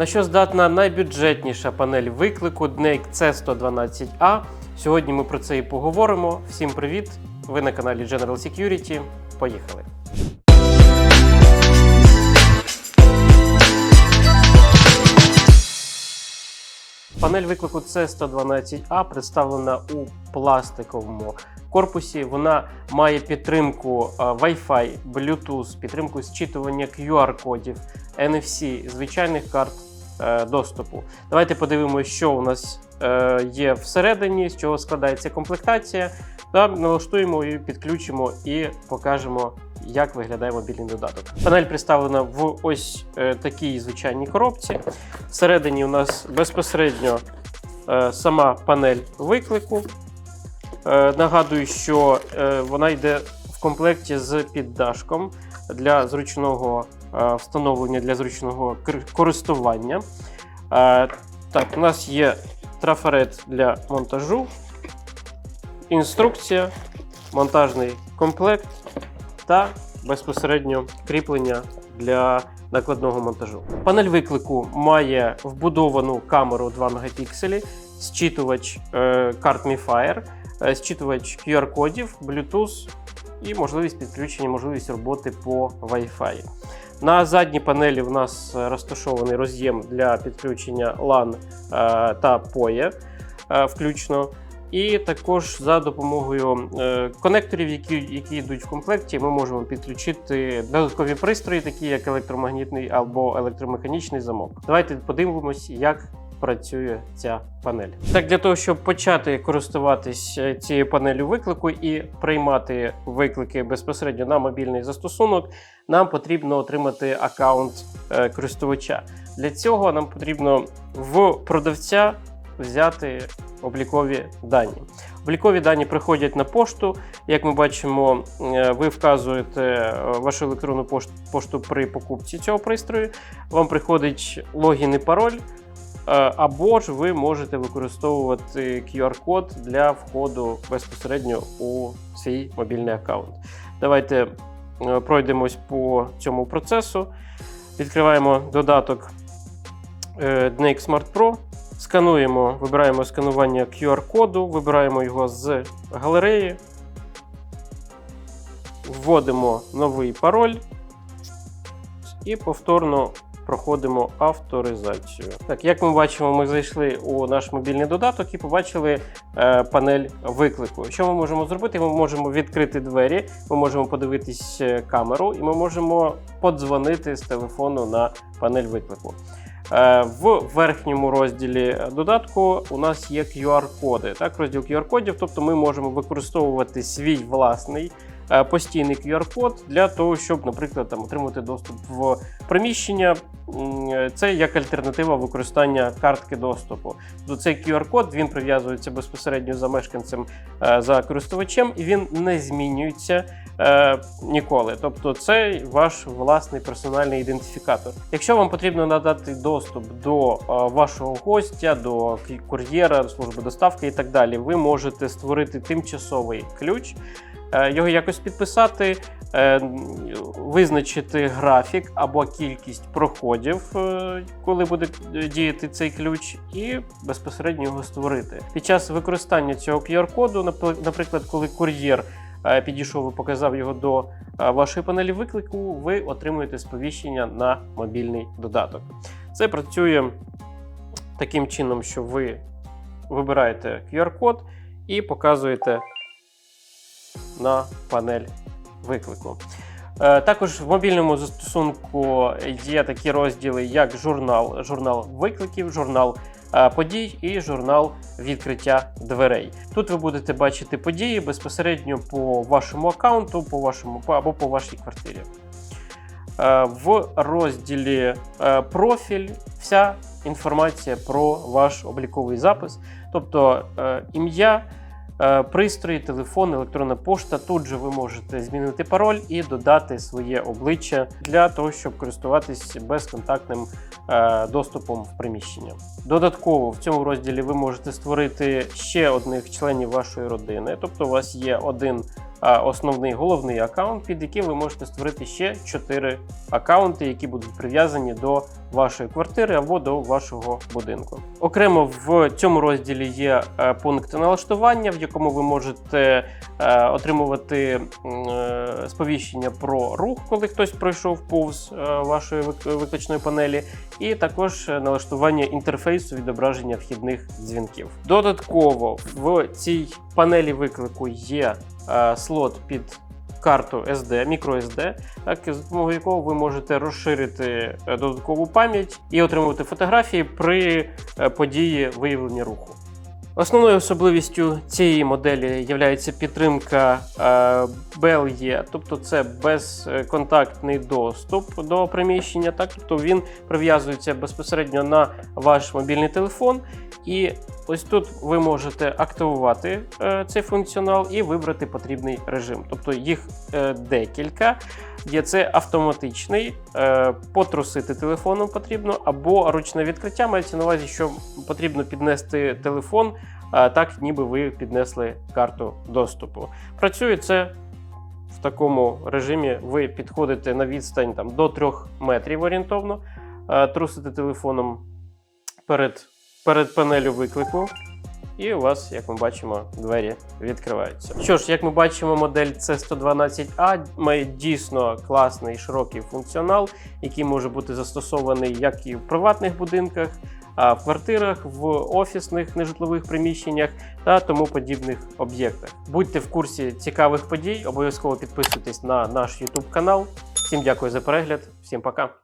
На що здатна найбюджетніша панель виклику Dnake C112A. Сьогодні ми про це і поговоримо. Всім привіт! Ви на каналі General Security. Поїхали! Панель виклику C112A представлена у пластиковому корпусі. Вона має підтримку е, Wi-Fi, Bluetooth, підтримку зчитування QR-кодів, NFC, звичайних карт доступу. Давайте подивимося, що у нас е, є всередині, з чого складається комплектація. Та налаштуємо і підключимо і покажемо, як виглядає мобільний додаток. Панель представлена в ось е, такій звичайній коробці. Всередині у нас безпосередньо е, сама панель виклику. Е, нагадую, що е, вона йде в комплекті з піддашком для зручного е, встановлення, для зручного користування. Е, так, у нас є трафарет для монтажу, інструкція, монтажний комплект та безпосередньо кріплення для накладного монтажу. Панель виклику має вбудовану камеру 2 мегапікселі, зчитувач е, карт MiFire, е, зчитувач QR-кодів, Bluetooth і можливість підключення, можливість роботи по Wi-Fi. На задній панелі в нас е, розташований роз'єм для підключення LAN е, та PoE е, включно. І також за допомогою конекторів, які, які йдуть в комплекті, ми можемо підключити додаткові пристрої, такі як електромагнітний або електромеханічний замок. Давайте подивимось, як працює ця панель. Так, для того, щоб почати користуватись е, цією панелью виклику і приймати виклики безпосередньо на мобільний застосунок, нам потрібно отримати аккаунт е, користувача. Для цього нам потрібно в продавця взяти облікові дані. Облікові дані приходять на пошту. Як ми бачимо, е, ви вказуєте вашу електронну пош- пошту при покупці цього пристрою. Вам приходить логін і пароль. Е, Або ж ви можете використовувати QR-код для входу безпосередньо у свій мобільний аккаунт. Давайте е, пройдемось по цьому процесу. Відкриваємо додаток е, Dnake Smart Pro. Скануємо, вибираємо сканування QR-коду, вибираємо його з галереї, вводимо новий пароль і повторно проходимо авторизацію. Так, як ми бачимо, ми зайшли у наш мобільний додаток і побачили е, панель виклику. Що ми можемо зробити? Ми можемо відкрити двері, ми можемо подивитись е, камеру, і ми можемо подзвонити з телефону на панель виклику. Е, В верхньому розділі додатку у нас є QR-коди. Так, розділ QR-кодів, тобто ми можемо використовувати свій власний постійний QR-код для того, щоб, наприклад, там отримати доступ в приміщення. Це як альтернатива використання картки доступу. Тобто цей QR-код він прив'язується безпосередньо за мешканцем е, за користувачем, і він не змінюється е, ніколи. Тобто, це ваш власний персональний ідентифікатор. Якщо вам потрібно надати доступ до е, вашого гостя, до кур'єра, служби доставки і так далі, ви можете створити тимчасовий ключ. Е, Його якось підписати, е, визначити графік або кількість проходів, е, коли буде діяти цей ключ, і безпосередньо його створити. Під час використання цього QR-коду, наприклад, коли кур'єр підійшов і показав його до вашої панелі виклику, ви отримуєте сповіщення на мобільний додаток. Це працює таким чином, що ви вибираєте QR-код і показуєте на панель виклику. Е, Також в мобільному застосунку є такі розділи, як журнал, журнал викликів, журнал е, подій і журнал відкриття дверей. Тут ви будете бачити події безпосередньо по вашому аккаунту, по вашому або по вашій квартирі. Е, В розділі профіль вся інформація про ваш обліковий запис, тобто ім'я, пристрої, телефон, електронна пошта. Тут же ви можете змінити пароль і додати своє обличчя для того, щоб користуватись безконтактним е, доступом в приміщення. Додатково в цьому розділі ви можете створити ще одних членів вашої родини. Тобто, у вас є один основний головний аккаунт, під яким ви можете створити ще 4 аккаунти, які будуть прив'язані до вашої квартири або до вашого будинку. Окремо в цьому розділі є е, пункт налаштування, в якому ви можете е, отримувати е, сповіщення про рух, коли хтось пройшов повз вашої вик- викличної панелі, і також налаштування інтерфейсу відображення вхідних дзвінків. Додатково в цій панелі виклику є слот під карту SD, microSD, так, з допомогою якого ви можете розширити е, додаткову пам'ять і отримувати фотографії при е, події виявлення руху. Основною особливістю цієї моделі є підтримка е, BLE, тобто це безконтактний доступ до приміщення, так, тобто він прив'язується безпосередньо на ваш мобільний телефон, і ось тут ви можете активувати е, цей функціонал і вибрати потрібний режим. Тобто їх е, декілька. Є це автоматичний, е, потрусити телефоном потрібно, або ручне відкриття. Мається на увазі, що потрібно піднести телефон, так ніби ви піднесли карту доступу. Працює це в такому режимі. Ви підходите на відстань там, до 3 метрів орієнтовно, трусите телефоном перед, перед панелю виклику. І у вас, як ми бачимо, двері відкриваються. Що ж, як ми бачимо, модель C112A має дійсно класний широкий функціонал, який може бути застосований як і в приватних будинках, а в квартирах, в офісних нежитлових приміщеннях та тому подібних об'єктах. Будьте в курсі цікавих подій, обов'язково підписуйтесь на наш YouTube канал. Всім дякую за перегляд, всім пока.